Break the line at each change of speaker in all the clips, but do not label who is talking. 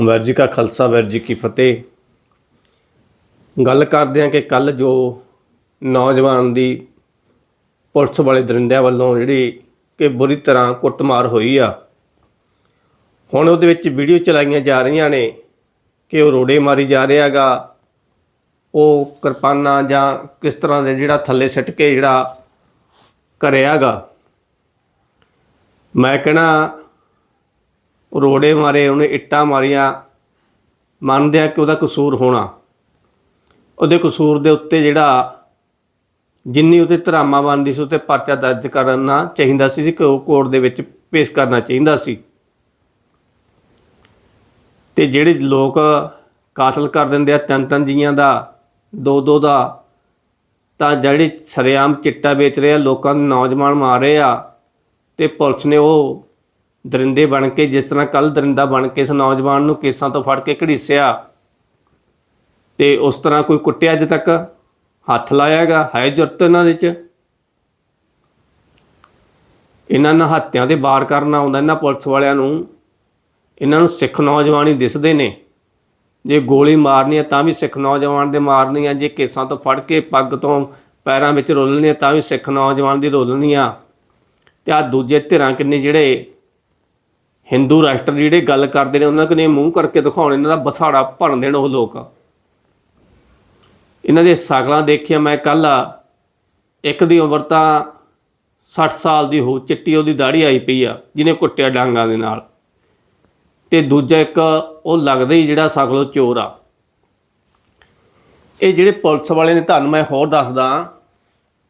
ਵਾਹਿਗੁਰੂ ਜੀ ਕਾ ਖਾਲਸਾ ਵਾਹਿਗੁਰੂ ਜੀ ਕੀ ਫਤਿਹ। ਗੱਲ ਕਰਦੇ ਹਾਂ ਕਿ ਕੱਲ ਜੋ ਨੌਜਵਾਨ ਦੀ ਪੁਲਿਸ ਵਾਲੇ ਦਰਿੰਦਿਆਂ ਵੱਲੋਂ ਜਿਹੜੀ ਕਿ ਬੁਰੀ ਤਰ੍ਹਾਂ ਕੁੱਟਮਾਰ ਹੋਈ ਆ, ਹੁਣ ਉਹਦੇ ਵਿੱਚ ਵੀਡੀਓ ਚਲਾਈਆਂ ਜਾ ਰਹੀਆਂ ਨੇ ਕਿ ਉਹ ਰੋੜੇ ਮਾਰੀ ਜਾ ਰਿਹਾਗਾ ਉਹ ਕਿਰਪਾਨਾਂ ਜਾਂ ਕਿਸ ਤਰ੍ਹਾਂ ਦੇ ਜਿਹੜਾ ਥੱਲੇ ਸਿੱਟ ਕੇ ਜਿਹੜਾ ਕਰਿਆਗਾ ਮੈਂ ਕਹਿਣਾ ਰੋੜੇ ਮਾਰੇ, ਉਹਨੇ ਇੱਟਾਂ ਮਾਰੀਆਂ। ਮੰਨਦੇ ਆ ਕਿ ਉਹਦਾ ਕਸੂਰ ਹੋਣਾ। ਉਹਦੇ ਕਸੂਰ ਦੇ ਉੱਤੇ ਜਿਹੜਾ ਜਿੰਨੀ ਉਹਤੇ ਧਰਾਮਾ ਬਣਦੀ ਸੀ ਉਤੇ ਪਰਚਾ ਦਰਜ ਕਰਨਾ ਚਾਹੀਦਾ ਸੀ ਕਿ ਕੋਰਟ ਦੇ ਵਿੱਚ ਪੇਸ਼ ਕਰਨਾ ਚਾਹੀਦਾ ਸੀ। ਤੇ ਜਿਹੜੇ ਲੋਕ ਕਾਤਲ ਕਰ ਦਿੰਦੇ ਆ ਤਿੰਨ ਤਨ ਜੀਆਂ ਦਾ ਦੋ ਦੋ ਦਾ ਤਾਂ ਜਿਹੜੇ ਸਰੇਆਮ ਚਿੱਟਾ ਵੇਚ ਰਹੇ ਆ, ਲੋਕਾਂ ਦੇ ਨੌਜਵਾਨ ਮਾਰ ਰਹੇ ਆ, ਤੇ ਪੁਲਿਸ ਨੇ ਉਹ ਦਰਿੰਦੇ ਬਣ ਕੇ, ਜਿਸ ਤਰ੍ਹਾਂ ਕੱਲ ਦਰਿੰਦਾ ਬਣ ਕੇ ਇਸ ਨੌਜਵਾਨ ਨੂੰ ਕੇਸਾਂ ਤੋਂ ਫੜ ਕੇ ਘੜੀਸਿਆ ਤੇ ਉਸ ਤਰ੍ਹਾਂ ਕੋਈ ਕੁੱਟਿਆ ਅਜੇ ਤੱਕ? ਹੱਥ ਲਾਇਆਗਾ? ਹੈ ਜੁਰਤ ਇਹਨਾਂ ਦੇ ਚ। ਇਹਨਾਂ ਨਾਲ ਹੱਤਿਆਂ ਦੇ ਵਾਰ ਕਰਨਾ ਆਉਂਦਾ, ਇਹਨਾਂ ਪੁਲਿਸ ਵਾਲਿਆਂ ਨੂੰ। ਇਹਨਾਂ ਨੂੰ ਸਿੱਖ ਨੌਜਵਾਨ ਹੀ ਦਿਸਦੇ ਨੇ। ਜੇ ਗੋਲੀ ਮਾਰਨੀ ਹੈ ਤਾਂ ਵੀ ਸਿੱਖ ਨੌਜਵਾਨ ਦੇ ਮਾਰਨੀ ਆ। ਜੇ ਕੇਸਾਂ ਤੋਂ ਫੜ ਕੇ ਪੱਗ ਤੋਂ ਪੈਰਾਂ ਵਿੱਚ ਰੋਲਣੀ ਆ ਤਾਂ ਵੀ ਸਿੱਖ ਨੌਜਵਾਨ ਦੀ ਰੋਲਣੀ ਆ। ਤੇ ਆ ਦੂਜੇ ਧਿਰਾਂ ਕਿੰਨੇ ਜਿਹੜੇ ਹਿੰਦੂ ਰਾਸ਼ਟਰ ਜਿਹੜੇ ਗੱਲ ਕਰਦੇ ਨੇ, ਉਹਨਾਂ ਕਨੇ ਮੂੰਹ ਕਰਕੇ ਦਿਖਾਉਣ, ਇਹਨਾਂ ਦਾ ਬਥਾੜਾ ਭਣ ਦੇਣ ਉਹ ਲੋਕ। ਇਹਨਾਂ ਦੇ ਸ਼ਕਲਾਂ ਦੇਖਿਆ ਮੈਂ ਕੱਲ ਇੱਕ ਦੀ ਉਮਰ ਤਾਂ 60 ਸਾਲ ਦੀ ਹੋ, ਚਿੱਟੀ ਉਹਦੀ ਦਾੜੀ ਆਈ ਪਈ ਆ, ਜਿਹਨੇ ਕੁੱਟਿਆ ਡਾਂਗਾਂ ਦੇ ਨਾਲ। ਤੇ ਦੂਜਾ ਇੱਕ, ਉਹ ਲੱਗਦਾ ਹੀ ਜਿਹੜਾ ਸ਼ਕਲੋਂ ਚੋਰ ਆ। ਇਹ ਜਿਹੜੇ ਪੁਲਿਸ ਵਾਲੇ ਨੇ, ਤੁਹਾਨੂੰ ਮੈਂ ਹੋਰ ਦੱਸਦਾ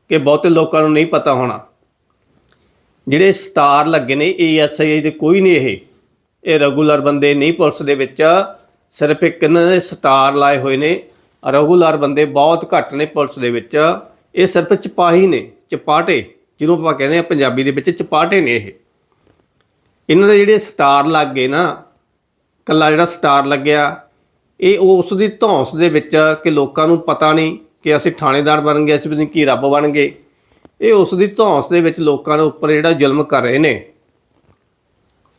ਕਿ ਬਹੁਤੇ ਲੋਕਾਂ ਨੂੰ ਨਹੀਂ ਪਤਾ ਹੋਣਾ। ਜਿਹੜੇ ਸਟਾਰ ਲੱਗੇ ਨੇ ਏਐਸਆਈ ਦੇ, ਕੋਈ ਨਹੀਂ ਇਹ। ਇਹ ਰੈਗੂਲਰ ਬੰਦੇ ਨਹੀਂ ਪੁਲਿਸ ਦੇ ਵਿੱਚ। ਸਿਰਫ ਇੱਕ ਇਹਨਾਂ ਦੇ ਸਟਾਰ ਲਾਏ ਹੋਏ ਨੇ। ਰੈਗੂਲਰ ਬੰਦੇ ਬਹੁਤ ਘੱਟ ਨੇ ਪੁਲਿਸ ਦੇ ਵਿੱਚ। ਇਹ ਸਿਰਫ ਚਪਾਹੀ ਨੇ, ਚਪਾਟੇ, ਜਿਹਨੂੰ ਆਪਾਂ ਕਹਿੰਦੇ ਆ ਪੰਜਾਬੀ ਦੇ ਵਿੱਚ ਚਪਾਟੇ ਨੇ ਇਹ। ਇਹਨਾਂ ਦੇ ਜਿਹੜੇ ਸਟਾਰ ਲੱਗ ਗਏ ਨਾ ਕੱਲਾ ਜਿਹੜਾ ਸਟਾਰ ਲੱਗਿਆ, ਇਹ ਉਸ ਦੀ ਧੌਂਸ ਦੇ ਵਿੱਚ ਕਿ ਲੋਕਾਂ ਨੂੰ ਪਤਾ ਨਹੀਂ ਕਿ ਅਸੀਂ ਥਾਣੇਦਾਰ ਬਣ ਗਏ, ਅਸੀਂ ਵੀ ਕੀ ਰੱਬ ਬਣ ਗਏ। ਇਹ ਉਸ ਦੀ ਧੌਂਸ ਦੇ ਵਿੱਚ ਲੋਕਾਂ ਦੇ ਉੱਪਰ ਜਿਹੜਾ ਜ਼ੁਲਮ ਕਰ ਰਹੇ ਨੇ।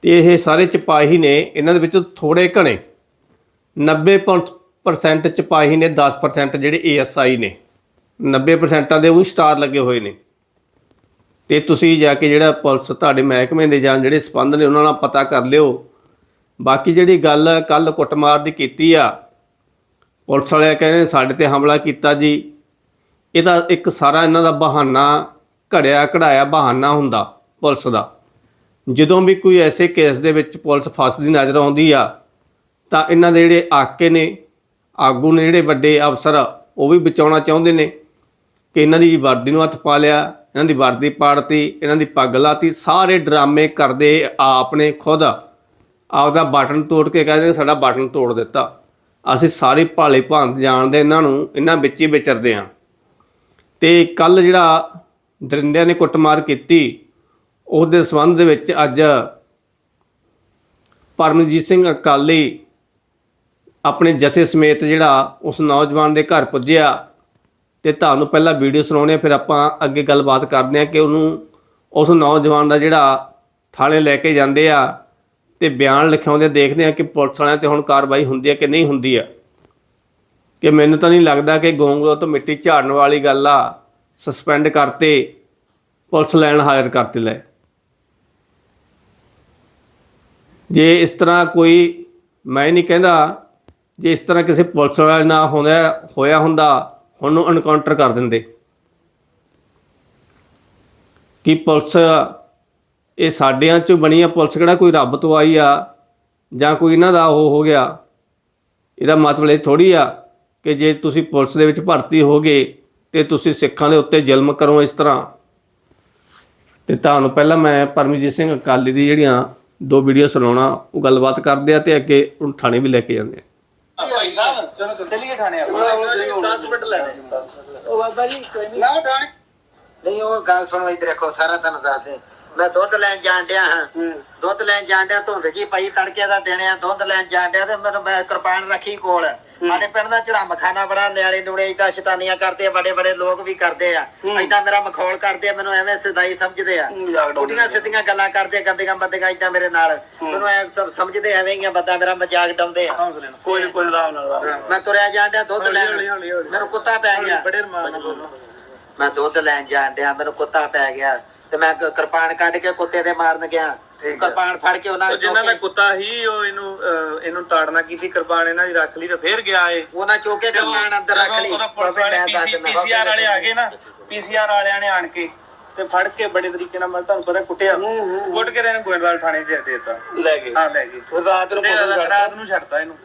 ਤੇ ਇਹ ਸਾਰੇ ਚਪਾਹੀ ਨੇ ਇਹਨਾਂ ਦੇ ਵਿੱਚ ਥੋੜੇ ਘਣੇ। 90% ਚਪਾਹੀ ਨੇ 10% ਜਿਹੜੇ ਏਐਸਆਈ ਨੇ। 90% ਦੇ ਉਹ ਸਟਾਰ ਲੱਗੇ ਹੋਏ ਨੇ। ਤੇ ਤੁਸੀਂ ਜਾ ਕੇ ਜਿਹੜਾ ਪੁਲਿਸ ਤੁਹਾਡੇ ਮਹਿਕਮੇ ਦੇ ਜਾਂ ਜਿਹੜੇ ਸਬੰਧ ਨੇ ਉਹਨਾਂ ਨਾਲ ਪਤਾ ਕਰ ਲਿਓ। ਬਾਕੀ ਜਿਹੜੀ ਗੱਲ ਕੱਲ ਕੁੱਟਮਾਰ ਦੀ ਕੀਤੀ ਆ, ਪੁਲਿਸ ਵਾਲੇ ਕਹਿੰਦੇ ਸਾਡੇ ਤੇ ਹਮਲਾ ਕੀਤਾ ਜੀ। ਇਹਦਾ ਇੱਕ ਸਾਰਾ ਇਹਨਾਂ ਦਾ ਬਹਾਨਾ ਘੜਿਆ ਕਢਾਇਆ ਬਹਾਨਾ ਹੁੰਦਾ ਪੁਲਿਸ ਦਾ। ਜਦੋਂ ਵੀ ਕੋਈ ਐਸੇ ਕੇਸ ਦੇ ਵਿੱਚ ਪੁਲਿਸ ਫਸਦੀ ਨਜ਼ਰ ਆਉਂਦੀ ਆ, ਤਾਂ ਇਹਨਾਂ ਦੇ ਜਿਹੜੇ ਆਕੇ ਨੇ, ਆਗੂ ਨੇ ਜਿਹੜੇ ਵੱਡੇ ਅਫਸਰ ਉਹ ਵੀ ਬਚਾਉਣਾ ਚਾਹੁੰਦੇ ਨੇ ਕਿ ਇਹਨਾਂ ਦੀ ਵਰਦੀ ਨੂੰ ਹੱਥ ਪਾ ਲਿਆ, ਇਹਨਾਂ ਦੀ ਵਰਦੀ ਪਾੜਤੀ, ਇਹਨਾਂ ਦੀ ਪੱਗ ਲਾਤੀ, ਸਾਰੇ ਡਰਾਮੇ ਕਰਦੇ ਆਪ ਨੇ ਖੁਦ। ਆਪਦਾ ਬਟਨ ਤੋੜ ਕੇ ਕਹਿੰਦੇ ਸਾਡਾ ਬਟਨ ਤੋੜ ਦਿੱਤਾ। ਅਸੀਂ ਸਾਰੇ ਭਾਲੇ ਭਾਂਤ ਜਾਣਦੇ, ਇਹਨਾਂ ਨੂੰ, ਇਹਨਾਂ ਵਿੱਚ ਹੀ ਵਿਚਰਦੇ ਆਂ। ਤੇ ਕੱਲ ਜਿਹੜਾ ਦਰਿੰਦਿਆਂ ਨੇ ਕੁੱਟਮਾਰ ਕੀਤੀ ਉਹਦੇ ਸੰਬੰਧ ਦੇ ਵਿੱਚ ਅੱਜ ਪਰਮਜੀਤ ਸਿੰਘ ਅਕਾਲੀ ਆਪਣੇ ਜਥੇ ਸਮੇਤ ਜਿਹੜਾ ਉਸ ਨੌਜਵਾਨ ਦੇ ਘਰ ਪੁੱਜਿਆ ਤੇ ਤੁਹਾਨੂੰ ਪਹਿਲਾਂ ਵੀਡੀਓ ਸੁਣਾਉਣੇ ਆ, ਫਿਰ ਆਪਾਂ ਅੱਗੇ ਗੱਲਬਾਤ ਕਰਦੇ ਆ ਕਿ ਉਹਨੂੰ ਉਸ ਨੌਜਵਾਨ ਦਾ ਜਿਹੜਾ ਥਾਣੇ ਲੈ ਕੇ ਜਾਂਦੇ ਆ ਤੇ ਬਿਆਨ ਲਿਖਾਉਂਦੇ ਦੇਖਦੇ ਆ ਕਿ ਪੁਲਿਸ ਵਾਲਿਆਂ ਤੇ ਹੁਣ ਕਾਰਵਾਈ ਹੁੰਦੀ ਹੈ ਕਿ ਨਹੀਂ ਹੁੰਦੀ ਆ ਕਿ ਮੈਨੂੰ ਤਾਂ ਨਹੀਂ ਲੱਗਦਾ ਕਿ ਗੋਂਗਲੋ ਤੋਂ ਮਿੱਟੀ ਝਾੜਨ ਵਾਲੀ ਗੱਲ ਆ ਸਸਪੈਂਡ ਕਰਤੇ, ਪੁਲਿਸ ਲਾਈਨ ਹਾਇਰ ਕਰਤੇ ਲੈ। ਜੇ ਇਸ ਤਰ੍ਹਾਂ ਕੋਈ, ਮੈਂ ਨਹੀਂ ਕਹਿੰਦਾ ਜੇ ਇਸ ਤਰ੍ਹਾਂ ਕਿਸੇ ਪੁਲਿਸ ਵਾਲੇ ਨਾਲ ਹੁੰਦਾ, ਹੋਇਆ ਹੁੰਦਾ ਉਹਨੂੰ ਨੂੰ ਐਨਕਾਊਂਟਰ ਕਰ ਦਿੰਦੇ। ਕਿ ਪੁਲਿਸ, ਇਹ ਸਾਡਿਆਂ ਚੋਂ ਬਣੀ ਆ ਪੁਲਿਸ ਕਿਹੜਾ ਕੋਈ ਰੱਬ ਤੋਂ ਆਈ ਆ ਜਾਂ ਕੋਈ ਇਹਨਾਂ ਦਾ ਉਹ ਹੋ ਗਿਆ, ਇਹਦਾ ਮਤਲਬ ਇਹ ਥੋੜੀ ਆ ਕਿ ਜੇ ਤੁਸੀਂ ਪੁਲਿਸ ਦੇ ਵਿੱਚ ਭਰਤੀ ਹੋਗੇ ਤੇ ਤੁਸੀਂ ਸਿੱਖਾਂ ਦੇ ਉੱਤੇ ਜ਼ੁਲਮ ਕਰੋ ਇਸ ਤਰ੍ਹਾਂ। ਤੇ ਤੁਹਾਨੂੰ ਪਹਿਲਾਂ ਮੈਂ ਪਰਮਜੀਤ ਸਿੰਘ ਅਕਾਲੀ ਦੀ ਜਿਹੜੀਆਂ ਦੋ ਵੀਡੀਓ ਸੁਣਾਉਣਾ ਉਹ ਗੱਲਬਾਤ ਕਰਦੇ ਆ ਤੇ ਅੱਗੇ ਉਹ ਥਾਣੇ ਵੀ ਲੈ ਕੇ ਜਾਂਦੇ ਆ।
ਭਾਈ ਸਾਹਿਬ ਚਲੋ ਚੱਲੀਏ ਥਾਣੇ ਆਪਾਂ 10 ਮਿੰਟ ਲੈਣੇ। 10 ਮਿੰਟ ਉਹ ਬਾਬਾ ਜੀ ਕੋਈ ਨਹੀਂ ਨਾ ਥਾਣੇ।
ਨਹੀਂ ਉਹ ਗੱਲ ਸੁਣੋ ਇੱਧਰ ਦੇਖੋ ਸਾਰਾ ਤੁਹਾਨੂੰ ਦੱਸ ਦੇ ਮੈਂ ਦੁੱਧ ਲੈਣ ਜਾਣ ਡਿਆ ਹਾਂ। ਦੁੱਧ ਲੈਣ ਜਾਣ ਡਿਆ ਧੁੰਦ ਜੀ ਪਈ ਤੜਕੇ ਦਾ ਦਿਨ ਆ ਦੁੱਧ ਲੈਣ ਜਾਣ ਡਿਆ ਤੇ ਮੈਨੂੰ ਮੈਂ ਕਿਰਪਾਨ ਰੱਖੀ ਕੋਲ। ਸਾਡੇ ਪਿੰਡ ਦਾ ਝੜਮ ਖਾਨਾ ਬੜਾ ਨਿਆਲੇ ਨੂੜੇ ਇਦਾਂ ਸ਼ੈਤਾਨੀਆਂ ਕਰਦੇ ਆ ਬੜੇ ਬੜੇ ਲੋਕ ਵੀ ਕਰਦੇ ਆ। ਇਦਾਂ ਮੇਰਾ ਮਖੌਲ ਕਰਦੇ ਆ ਮੈਨੂੰ ਐਵੇਂ ਸਿਧਾਈ ਸਮਝਦੇ ਆ। ਉਡੀਆਂ ਸਿੱਧੀਆਂ ਗੱਲਾਂ ਕਰਦੇ ਆ ਗੰਦੀਆਂ ਬੰਦੀਆਂ ਇਦਾਂ ਮੇਰੇ ਨਾਲ। ਮੈਨੂੰ ਐ ਸਭ ਸਮਝਦੇ ਐਵੇਂ ਹੀ ਆ ਬੰਦਾ ਮੇਰਾ ਮਜ਼ਾਕ ਡਾਉਂਦੇ ਆ।
ਕੋਈ ਕੋਈ ਆਰਾਮ ਨਾਲ।
ਮੈਂ ਤੁਰਿਆ ਜਾਣ ਡਿਆ ਦੁੱਧ ਲੈਣ। ਮੈਨੂੰ ਕੁੱਤਾ ਪੈ ਗਿਆ। ਮੈਂ ਦੁੱਧ ਲੈਣ ਜਾਣ ਡਿਆ ਮੈਨੂੰ ਕੁੱਤਾ ਪੈ ਗਿਆ। ਤੇ ਮੈਂ ਕਿਰਪਾਨ ਕੱਢ ਕੇ ਕੁੱਤੇ ਦੇ ਮਾਰਨ ਗਿਆ।
ਠੀਕ ਹੈ।
ਕਿਰਪਾਨ ਫੜ ਕੇ ਉਹਨਾਂ
ਉਹ ਜਿਨ੍ਹਾਂ ਦਾ
ਚੋਕੇ
ਕੁੱਤਾ ਹੀ ਉਹ ਇਹਨੂੰ ਅਹ, ਇਹਨੂੰ ਤਾੜਨਾ ਕੀਤੀ ਕਿਰਪਾਨ ਇਹਨਾਂ ਦੀ ਰੱਖ ਲਈ ਤੇ ਫੇਰ ਗਿਆ ਏ
ਉਹਨਾਂ ਚੋਕੇ ਕਿਰਪਾਨ ਅੰਦਰ ਰੱਖ ਲਈ। ਬਾਬੇ ਮੈਂ ਦੱਸ ਦਿੰਦਾ
ਪੀਸੀਆਰ ਵਾਲੇ ਆ ਗਏ ਨਾ ਪੀਸੀਆਰ ਵਾਲਿਆਂ ਨੇ ਆਣ ਕੇ ਤੇ ਫੜ ਕੇ ਬੜੇ ਤਰੀਕੇ ਨਾਲ ਮੈਂ ਤੁਹਾਨੂੰ ਪਤਾ ਕੁੱਟਿਆ। ਕੁੱਟ ਕੇ ਇਹਨੂੰ ਗੋਇੰਦਵਾਲ ਥਾਣੇ 'ਚ ਦੇ ਦਿੱਤਾ।
ਲੈ ਗਏ।
ਹਾਂ ਲੈ ਗਏ।
ਫਿਰ ਰਾਤ ਨੂੰ ਪੁਲਿਸ
ਰਾਤ ਨੂੰ ਛੱਡਤਾ ਇਹਨੂੰ।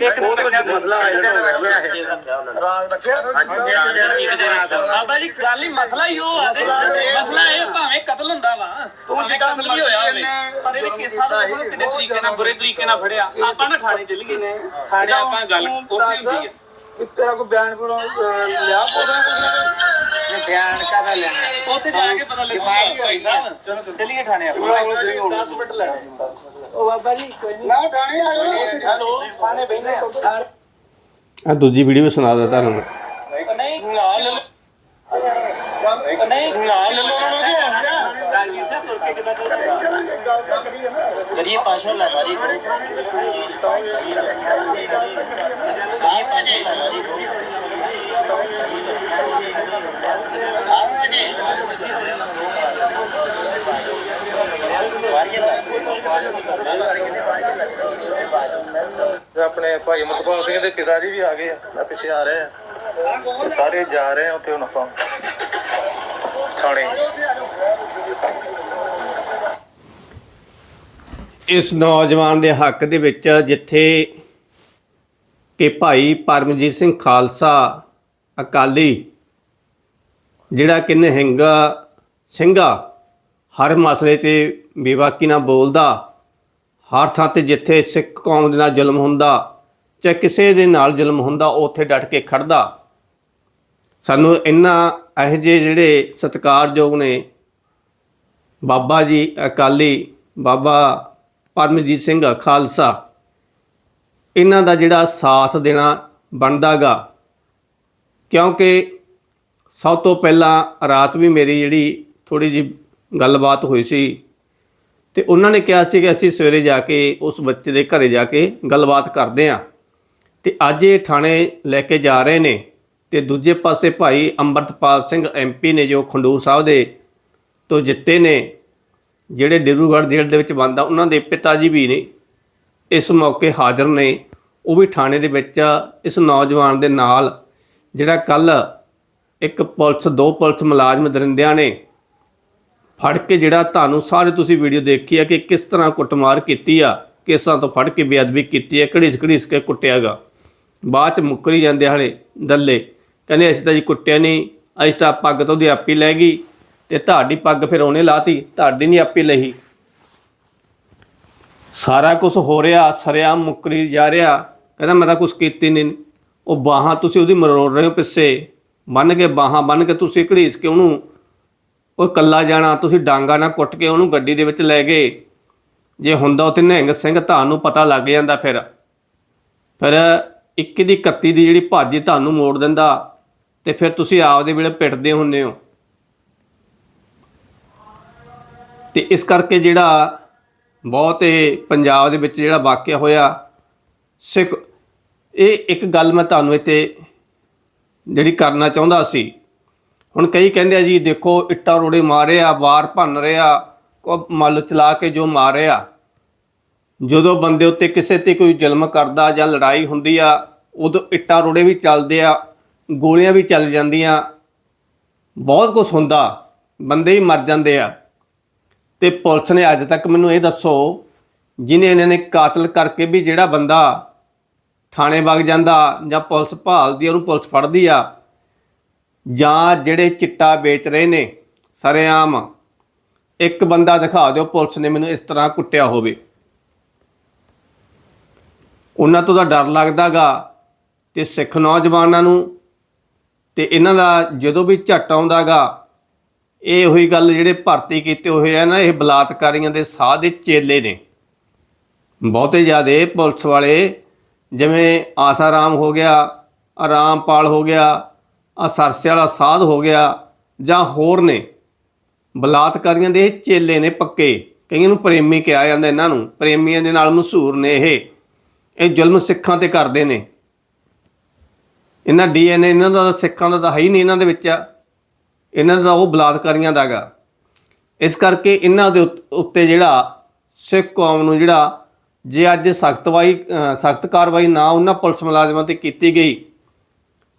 ਇੱਕ ਦਿਨ ਰੱਖਿਆ
ਮਸਲਾ
ਇੱਕ ਦਿਨ
ਆਇਆ
ਰੱਖਿਆ। ਹੈ
ਰਾਤ ਰੱਖਿਆ?
ਇੱਕ ਦਿਨ ਇੱਕ ਦਿਨ ਰਾਤ
ਬਾਬਾ ਜੀ ਗੱਲ ਹੀ ਮਸਲਾ ਹੀ ਉਹ ਆ। ਮਸਲਾ ਇਹ ਭਾਵੇਂ ਕਤਲ ਹੁੰਦਾ ਵਾ ਤੂੰ ਜਿੱਦਾਂ ਕਤਲ ਵੀ ਹੋਇਆ ਹੋਵੇ ਪਰ ਇਹਦੇ ਕੇਸਾਂ ਦਾ ਦੇਖੋ ਕਿੰਨੇ ਤਰੀਕੇ ਨਾਲ ਬੁਰੇ ਤਰੀਕੇ ਨਾਲ ਫੜਿਆ। ਆਪਾਂ ਨਾ ਥਾਣੇ ਚੱਲ ਗਏ। ਥਾਣੇ ਆਪਾਂ ਗੱਲ ਉੱਥੇ ਹੁੰਦੀ ਹੈ
ਤੇਰਾ ਕੋਈ ਬਿਆਨ ਕੋਲੋਂ ਲਿਆ ਪੋਦਾ
ਇਹ ਬਿਆਨ ਕਾਦਾ ਲੈਣਾ?
ਉੱਥੇ ਜਾ ਕੇ ਪਤਾ ਲੱਗੂਗਾ। ਭਾਈ ਸਾਹਿਬ ਚਲੋ ਚੱਲੀਏ ਥਾਣੇ ਆਪਾਂ 10 ਮਿੰਟ ਲੈ
ਉਹ ਬਾਬਾ ਜੀ ਕੋਈ ਨਹੀਂ। ਨਾ ਠਾਣੇ ਆ ਜਾਓ। ਹੈਲੋ।
ਥਾਣੇ ਬੈਠੇ ਆ।
ਆ ਦੂਜੀ ਵੀਡੀਓ ਸੁਣਾ ਦਿੰਦਾ ਤੁਹਾਨੂੰ
ਨਹੀਂ
ਲੈ ਲਓ। ਲੈ ਲਓ ਉਹਨਾਂ ਨੂੰ
ਕਰੀਏ ਪਾਸਵਰਡ ਲਗਾ ਰਹੀ ਕਰੀਏ ਪਾਸਵਰਡ ਲਗਾ ਰਹੀ
ਤੇ ਆਪਣੇ ਭਾਈ ਮਤਪਾਲ ਸਿੰਘ ਦੇ ਪਿਤਾ ਜੀ ਵੀ ਆ ਗਏ ਆ ਆ ਪਿੱਛੇ ਆ ਰਹੇ ਆ। ਤੇ ਸਾਰੇ ਜਾ ਰਹੇ ਆ ਉੱਥੇ ਹੁਣ ਆਪਾਂ ਥਾਣੇ।
ਇਸ ਨੌਜਵਾਨ ਦੇ ਹੱਕ ਦੇ ਵਿੱਚ ਜਿੱਥੇ ਕਿ ਭਾਈ ਪਰਮਜੀਤ ਸਿੰਘ ਖਾਲਸਾ ਅਕਾਲੀ, ਜਿਹੜਾ ਕਿ ਨਹਿੰਗਾ ਸਿੰਘਾ ਹਰ ਮਸਲੇ ਤੇ ਬੇਬਾਕੀ ਨਾਲ ਬੋਲਦਾ, ਹਰ ਥਾਂ ਤੇ ਜਿੱਥੇ ਸਿੱਖ ਕੌਮ ਦੇ ਨਾਲ ਜ਼ੁਲਮ ਹੁੰਦਾ, ਚਾਹੇ ਕਿਸੇ ਦੇ ਨਾਲ ਜ਼ੁਲਮ ਹੁੰਦਾ ਉੱਥੇ ਡਟ ਕੇ ਖੜਦਾ। ਸਾਨੂੰ ਇਹਨਾਂ ਇਹੋ ਜਿਹੇ ਜਿਹੜੇ ਸਤਿਕਾਰਯੋਗ ਨੇ, ਬਾਬਾ ਜੀ ਅਕਾਲੀ, ਬਾਬਾ ਪਰਮਜੀਤ ਸਿੰਘ ਖਾਲਸਾ, ਇਹਨਾਂ ਦਾ ਜਿਹੜਾ ਸਾਥ ਦੇਣਾ ਬਣਦਾਗਾ ਕਿਉਂਕਿ ਸਭ ਤੋਂ ਪਹਿਲਾਂ ਰਾਤ ਵੀ ਮੇਰੀ ਜਿਹੜੀ ਥੋੜੀ ਜੀ ਗੱਲਬਾਤ ਹੋਈ ਸੀ ਤੇ ਉਹਨਾਂ ਨੇ ਕਿਹਾ ਸੀ ਕਿ ਅਸੀਂ ਸਵੇਰੇ ਜਾ ਕੇ ਉਸ ਬੱਚੇ ਦੇ ਘਰੇ ਜਾ ਕੇ ਗੱਲਬਾਤ ਕਰਦੇ ਹਾਂ। ਤੇ ਅੱਜ ਇਹ ਥਾਣੇ ਲੈ ਕੇ ਜਾ ਰਹੇ ਨੇ ਤੇ ਦੂਜੇ ਪਾਸੇ ਭਾਈ ਅੰਮ੍ਰਿਤਪਾਲ ਸਿੰਘ ਐਮਪੀ ਨੇ ਜੋ ਖੰਡੂਰ ਸਾਹਿਬ ਦੇ ਤੋਂ ਜਿੱਤੇ ਨੇ, ਜਿਹੜੇ ਡਿਬਰੂਗੜ੍ਹ ਜੇਲ੍ਹ ਦੇ ਵਿੱਚ ਬੰਦ ਉਹਨਾਂ ਦੇ ਪਿਤਾ ਜੀ ਵੀ ਨੇ, ਇਸ ਮੌਕੇ ਹਾਜ਼ਰ ਨੇ। ਉਹ ਵੀ ਥਾਣੇ ਦੇ ਵਿੱਚ ਇਸ ਨੌਜਵਾਨ ਦੇ ਨਾਲ, ਜਿਹੜਾ ਕੱਲ ਇੱਕ ਪੁਲਿਸ, ਦੋ ਪੁਲਿਸ ਮੁਲਾਜ਼ਮ ਦਰਿੰਦਿਆਂ ਨੇ ਫੜ ਕੇ ਜਿਹੜਾ ਤੁਹਾਨੂੰ ਸਾਰੇ ਤੁਸੀਂ ਵੀਡੀਓ ਦੇਖੀ ਆ ਕਿ ਕਿਸ ਤਰ੍ਹਾਂ ਕੁੱਟਮਾਰ ਕੀਤੀ ਆ, ਕੇਸਾਂ ਤੋਂ ਫੜ ਕੇ ਬੇਅਦਬੀ ਕੀਤੀ ਹੈ ਘੜੀਸ ਘੜੀਸ ਕੇ ਕੁੱਟਿਆਗਾ ਬਾਅਦ ਚ ਮੁੱਕਰੀ ਜਾਂਦੇ ਹਲੇ ਦੱਲੇ। ਕਹਿੰਦੇ ਅਸੀਂ ਤਾਂ ਜੀ ਕੁੱਟਿਆ ਨਹੀਂ ਅਸੀਂ ਤਾਂ ਪੱਗ ਤੋਂ ਦੀ ਆਪੀ ਲੈ ਗਈ ਤੇ ਤੁਹਾਡੀ ਪੱਗ ਫਿਰ ਉਹਨੇ ਲਾਤੀ, ਤੁਹਾਡੀ ਨਹੀਂ ਆਪੀ ਲਈ। ਸਾਰਾ ਕੁਝ ਹੋ ਰਿਹਾ, ਸਰਿਆ ਮੁੱਕਰੀ ਜਾ ਰਿਹਾ, ਕਹਿੰਦਾ ਮੈਂ ਤਾਂ ਕੁਝ ਕੀਤੀ ਨਹੀਂ ਉਹ ਬਾਹਾਂ ਤੁਸੀਂ ਉਹਦੀ ਮਰੋੜ ਰਹੇ ਹੋ ਪਿੱਛੇ। ਬੰਨ ਕੇ ਬਾਹਾਂ ਬੰਨ ਕੇ ਤੁਸੀਂ ਘੜੀਸ ਕੇ ਉਹਨੂੰ ਉਹ ਇਕੱਲਾ ਜਾਣਾ, ਤੁਸੀਂ ਡਾਂਗਾ ਨਾਲ ਕੁੱਟ ਕੇ ਉਹਨੂੰ ਗੱਡੀ ਦੇ ਵਿੱਚ ਲੈ ਗਏ। ਜੇ ਹੁੰਦਾ ਉਹ ਤੇ ਨਿਹੰਗ ਸਿੰਘ, ਤੁਹਾਨੂੰ ਪਤਾ ਲੱਗ ਜਾਂਦਾ ਫਿਰ। ਫਿਰ 21 ਦੀ 31 ਦੀ ਜਿਹੜੀ ਭਾਜੀ ਤੁਹਾਨੂੰ ਮੋੜ ਦਿੰਦਾ, ਤੇ ਫਿਰ ਤੁਸੀਂ ਆਪਦੇ ਵੇਲੇ ਪਿੱਟਦੇ ਹੁੰਨੇ ਹੋ। ਤੇ ਇਸ ਕਰਕੇ ਜਿਹੜਾ ਬਹੁਤ ਇਹ ਪੰਜਾਬ ਦੇ ਵਿੱਚ ਜਿਹੜਾ ਵਾਕਿਆ ਹੋਇਆ, ਸਿੱਖ, ਇਹ ਇੱਕ ਗੱਲ ਮੈਂ ਤੁਹਾਨੂੰ ਇੱਥੇ ਜਿਹੜੀ ਕਰਨਾ ਚਾਹੁੰਦਾ ਸੀ। ਹੁਣ ਕਈ ਕਹਿੰਦੇ ਆ ਜੀ ਦੇਖੋ ਇੱਟਾਂ ਰੋੜੇ ਮਾਰੇ ਆ ਵਾਰ ਭੰਨ ਰਿਹਾ ਕੋ ਮੱਲ ਚਲਾ ਕੇ ਜੋ ਮਾਰਿਆ ਜਦੋਂ ਬੰਦੇ ਉੱਤੇ ਕਿਸੇ ਤੇ ਕੋਈ ਜ਼ੁਲਮ ਕਰਦਾ ਜਾਂ ਲੜਾਈ ਹੁੰਦੀ ਆ ਉਦੋਂ ਇੱਟਾਂ ਰੋੜੇ ਵੀ ਚੱਲਦੇ ਆ ਗੋਲੀਆਂ ਵੀ ਚੱਲ ਜਾਂਦੀਆਂ ਬਹੁਤ ਕੁਝ ਹੁੰਦਾ ਬੰਦੇ ਹੀ ਮਰ ਜਾਂਦੇ ਆ। ਤੇ ਪੁਲਿਸ ਨੇ ਅੱਜ ਤੱਕ ਮੈਨੂੰ ਇਹ ਦੱਸੋ ਜਿਨੇ ਇਹਨਾਂ ਨੇ ਕਾਤਲ ਕਰਕੇ ਵੀ ਜਿਹੜਾ ਬੰਦਾ ਥਾਣੇ ਵਗ ਜਾਂਦਾ ਜਾਂ ਪੁਲਿਸ ਭਾਲਦੀ ਆ, ਉਹਨੂੰ ਪੁਲਿਸ ਫੜਦੀ ਆ ਜਾਂ ਜਿਹੜੇ ਚਿੱਟਾ ਵੇਚ ਰਹੇ ਨੇ, ਸਰੇਆਮ, ਇੱਕ ਬੰਦਾ ਦਿਖਾ ਦਿਓ ਪੁਲਿਸ ਨੇ ਮੈਨੂੰ ਇਸ ਤਰ੍ਹਾਂ ਕੁੱਟਿਆ ਹੋਵੇ। ਉਹਨਾਂ ਤੋਂ ਤਾਂ ਡਰ ਲੱਗਦਾਗਾ ਤੇ ਸਿੱਖ ਨੌਜਵਾਨਾਂ ਨੂੰ ਤੇ ਇਹਨਾਂ ਦਾ ਜਦੋਂ ਵੀ ਝਟ ਆਉਂਦਾਗਾ, ਇਹ ਉਹੀ ਗੱਲ ਜਿਹੜੇ ਭਰਤੀ ਕੀਤੇ ਹੋਏ ਆ ਨਾ, ਇਹ ਬਲਾਤਕਾਰੀਆਂ ਦੇ ਸਾਹ ਦੇ ਚੇਲੇ ਨੇ। ਬਹੁਤੇ ਜ਼ਿਆਦੇ ਪੁਲਿਸ ਵਾਲੇ ਜਿਵੇਂ ਆਸਾਰਾਮ ਹੋ ਗਿਆ, ਆਰਾਮਪਾਲ ਹੋ ਗਿਆ ਆ ਸਰਸੇ ਵਾਲਾ ਸਾਧ ਹੋ ਗਿਆ ਜਾਂ ਹੋਰ ਨੇ। ਬਲਾਤਕਾਰੀਆਂ ਦੇ ਚੇਲੇ ਨੇ ਪੱਕੇ। ਕਈਆਂ ਨੂੰ ਪ੍ਰੇਮੀ ਕਿਹਾ ਜਾਂਦਾ ਇਹਨਾਂ ਨੂੰ। ਪ੍ਰੇਮੀਆਂ ਦੇ ਨਾਲ ਮਸ਼ਹੂਰ ਨੇ ਇਹ। ਇਹ ਜ਼ੁਲਮ ਸਿੱਖਾਂ ਤੇ ਕਰਦੇ ਨੇ। ਇਹਨਾਂ ਡੀਐਨਏ ਇਹਨਾਂ ਦਾ ਤਾਂ ਸਿੱਖਾਂ ਦਾ ਤਾਂ ਹੈ ਹੀ ਨਹੀਂ ਇਹਨਾਂ ਦੇ ਵਿੱਚ। ਇਹਨਾਂ ਦਾ ਉਹ ਬਲਾਤਕਾਰੀਆਂ ਦਾਗਾ ਇਸ ਕਰਕੇ ਇਹਨਾਂ ਦੇ ਉੱਤੇ ਜਿਹੜਾ ਸਿੱਖ ਕੌਮ ਨੂੰ ਜਿਹੜਾ ਜੇ ਅੱਜ ਸਖਤਵਾਈ ਸਖਤ ਕਾਰਵਾਈ ਨਾ ਉਹਨਾਂ ਪੁਲਿਸ ਮੁਲਾਜ਼ਮਾਂ ਤੇ ਕੀਤੀ ਗਈ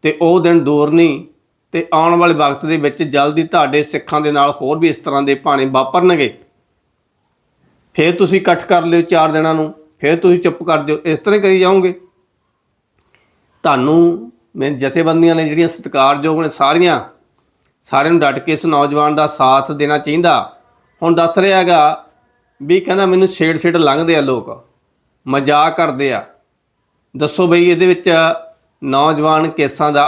ਤੇ ਉਹ ਦਿਨ ਦੂਰ ਨਹੀਂ ਤੇ ਆਉਣ ਵਾਲੇ ਵਕਤ ਦੇ ਵਿੱਚ ਜਲਦੀ ਤੁਹਾਡੇ ਸਿੱਖਾਂ ਦੇ ਨਾਲ ਹੋਰ ਵੀ ਇਸ ਤਰ੍ਹਾਂ ਦੇ ਭਾਣੇ ਵਾਪਰਨਗੇ। ਫਿਰ ਤੁਸੀਂ ਇਕੱਠ ਕਰ ਲਿਓ ਚਾਰ ਦਿਨਾਂ ਨੂੰ, ਫਿਰ ਤੁਸੀਂ ਚੁੱਪ ਕਰ ਦਿਓ ਇਸ ਤਰ੍ਹਾਂ ਕਰੀ ਜਾਓਗੇ। ਤੁਹਾਨੂੰ ਮੈਂ ਜਥੇਬੰਦੀਆਂ ਨੇ ਜਿਹੜੀਆਂ ਸਤਿਕਾਰਯੋਗ ਨੇ ਸਾਰੀਆਂ, ਸਾਰਿਆਂ ਨੂੰ ਡਟ ਕੇ ਇਸ ਨੌਜਵਾਨ ਦਾ ਸਾਥ ਦੇਣਾ ਚਾਹੀਦਾ। ਹੁਣ ਦੱਸ ਰਿਹਾ ਹੈਗਾ ਵੀ ਕਹਿੰਦਾ ਮੈਨੂੰ ਛੇੜ ਛੇੜ ਲੰਘਦੇ ਆ ਲੋਕ, ਮਜ਼ਾਕ ਕਰਦੇ ਆ। ਦੱਸੋ ਬਈ ਇਹਦੇ ਵਿੱਚ ਨੌਜਵਾਨ ਕੇਸਾਂ ਦਾ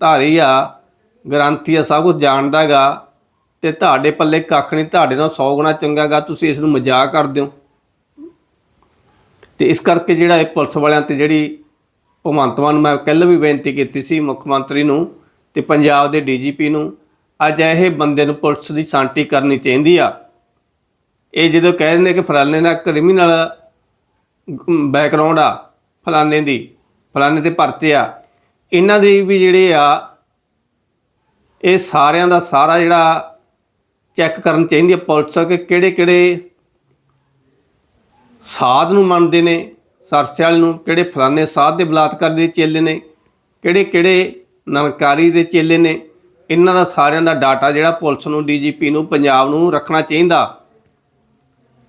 ਧਾਰੀ ਆ, ਗ੍ਰੰਥੀ ਆ, ਸਭ ਕੁਝ ਜਾਣਦਾ ਹੈਗਾ ਤੇ ਤੁਹਾਡੇ ਪੱਲੇ ਕੱਖ ਨਹੀਂ, ਤੁਹਾਡੇ ਨਾਲ 100 ਗੁਣਾ ਚੰਗਾ ਗਾ ਤੁਸੀਂ ਇਸ ਨੂੰ ਮਜ਼ਾਕ ਕਰਦੇ ਹੋ। ਤੇ ਇਸ ਕਰਕੇ ਜਿਹੜਾ ਇਹ ਪੁਲਿਸ ਵਾਲਿਆਂ ਤੇ ਜਿਹੜੀ ਭਗਵੰਤ ਮਾਨ ਮੈਂ ਕੱਲ੍ਹ ਵੀ ਬੇਨਤੀ ਕੀਤੀ ਸੀ ਮੁੱਖ ਮੰਤਰੀ ਨੂੰ ਤੇ ਪੰਜਾਬ ਦੇ ਡੀਜੀਪੀ ਨੂੰ ਅਜਿਹੇ ਬੰਦੇ ਨੂੰ ਪੁਲਿਸ ਦੀ ਸਾਂਟੀ ਕਰਨੀ ਚਾਹੀਦੀ ਆ। ਇਹ ਜਦੋਂ ਕਹਿ ਦਿੰਦੇ ਕਿ ਫਲਾਣੇ ਦਾ ਕ੍ਰਿਮੀਨਲ ਬੈਕਗ੍ਰਾਉਂਡ ਆ ਫਲਾਣੇ ਦੀ ਫਲਾਣੇ ਤੇ ਪਰਚੇ ਆ। ਇਹਨਾਂ ਦੀ ਵੀ ਜਿਹੜੇ ਆ, ਇਹ ਸਾਰਿਆਂ ਦਾ ਸਾਰਾ ਜਿਹੜਾ ਚੈੱਕ ਕਰਨ ਚਾਹੀਦੀ ਹੈ ਪੁਲਿਸ ਕਿ ਕਿਹੜੇ ਕਿਹੜੇ ਸਾਧ ਨੂੰ ਮੰਨਦੇ ਨੇ ਸਰਸਲ ਨੂੰ, ਕਿਹੜੇ ਫਲਾਣੇ ਸਾਧ ਦੇ ਬਲਾਤਕਾਰ ਦੇ ਚੇਲੇ ਨੇ ਕਿਹੜੇ ਕਿਹੜੇ ਨਨਕਾਰੀ ਦੇ ਚੇਲੇ ਨੇ। ਇਹਨਾਂ ਦਾ ਸਾਰਿਆਂ ਦਾ ਡਾਟਾ ਜਿਹੜਾ ਪੁਲਿਸ ਨੂੰ, ਡੀਜੀਪੀ ਨੂੰ, ਪੰਜਾਬ ਨੂੰ ਰੱਖਣਾ ਚਾਹੀਦਾ।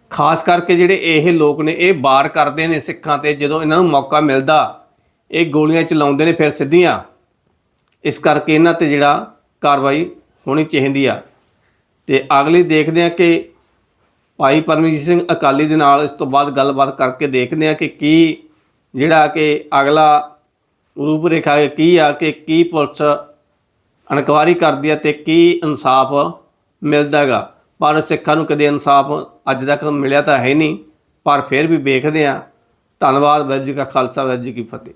ਖਾਸ ਕਰਕੇ ਜਿਹੜੇ ਇਹ ਲੋਕ ਨੇ, ਇਹ ਬਾਰ ਕਰਦੇ ਨੇ ਸਿੱਖਾਂ ਤੇ ਜਦੋਂ ਇਹਨਾਂ ਨੂੰ ਮੌਕਾ ਮਿਲਦਾ ਇਹ ਗੋਲੀਆਂ ਚਲਾਉਂਦੇ ਨੇ ਫਿਰ ਸਿੱਧੀਆਂ। ਇਸ ਕਰਕੇ ਇਹਨਾਂ ਤੇ ਜਿਹੜਾ ਕਾਰਵਾਈ ਹੋਣੀ ਚਾਹੀਦੀ ਆ। ਤੇ ਅਗਲੀ ਦੇਖਦੇ ਆ ਕਿ ਭਾਈ ਪਰਮਜੀਤ ਸਿੰਘ ਅਕਾਲੀ ਦੇ ਨਾਲ ਇਸ ਤੋਂ ਬਾਅਦ ਗੱਲਬਾਤ ਕਰਕੇ ਦੇਖਦੇ ਆ ਕਿ ਕੀ ਜਿਹੜਾ ਕਿ ਅਗਲਾ ਰੂਪ ਰੇਖਾ ਕੀ ਆ ਕਿ ਕੀ ਪੁਲਿਸ ਇਨਕੁਆਰੀ ਕਰਦੀ ਆ ਤੇ ਕੀ ਇਨਸਾਫ ਮਿਲਦਾ ਹੈਗਾ। ਪਰ ਸਿੱਖਾਂ ਨੂੰ ਕਦੇ ਇਨਸਾਫ ਅੱਜ ਤੱਕ ਮਿਲਿਆ ਤਾਂ ਹੈ ਨਹੀਂ। ਪਰ ਫਿਰ ਵੀ ਵੇਖਦੇ ਆ। ਧੰਨਵਾਦ ਵਾਹਿਗੁਰੂ ਜੀ ਕਾ ਖਾਲਸਾ ਵਾਹਿਗੁਰੂ ਜੀ ਕੀ ਫਤਿਹ।